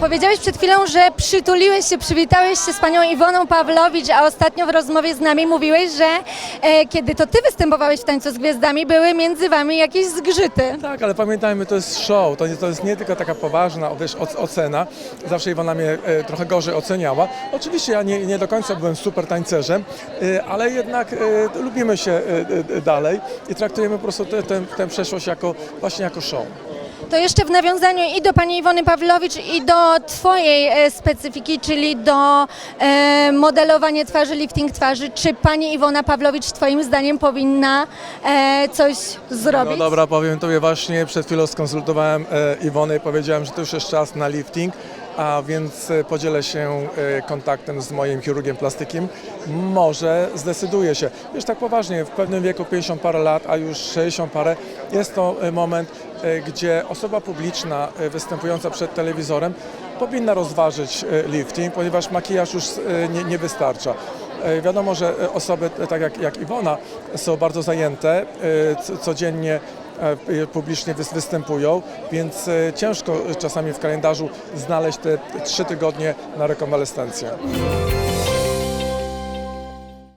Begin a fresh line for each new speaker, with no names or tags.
Powiedziałeś przed chwilą, że przytuliłeś się, przywitałeś się z panią Iwoną Pawlowicz, a ostatnio w rozmowie z nami mówiłeś, że e, kiedy to ty występowałeś w Tańcu z Gwiazdami, były między wami jakieś zgrzyty.
Tak, ale pamiętajmy, to jest show, to, nie, to jest nie tylko taka poważna wiesz, oc- ocena. Zawsze Iwona mnie e, trochę gorzej oceniała. Oczywiście ja nie, nie do końca byłem super tańcerzem, e, ale jednak e, lubimy się e, e, dalej i traktujemy po prostu tę- tę przeszłość jako, właśnie jako show.
To jeszcze w nawiązaniu i do pani Iwony Pawlowicz, i do twojej e, specyfiki, czyli do e, modelowania twarzy, lifting twarzy. Czy pani Iwona Pawlowicz twoim zdaniem powinna e, coś zrobić?
No dobra, powiem Tobie właśnie, przed chwilą skonsultowałem e, Iwonę i powiedziałem, że to już jest czas na lifting, a więc e, podzielę się e, kontaktem z moim chirurgiem plastykiem. Może zdecyduje się. Wiesz, tak poważnie, w pewnym wieku 50 parę lat, a już 60 parę, jest to e, moment, gdzie osoba publiczna występująca przed telewizorem powinna rozważyć lifting, ponieważ makijaż już nie, nie wystarcza. Wiadomo, że osoby tak jak, jak Iwona są bardzo zajęte, codziennie publicznie wys- występują, więc e, ciężko czasami w kalendarzu znaleźć te trzy tygodnie na rekonwalescencję.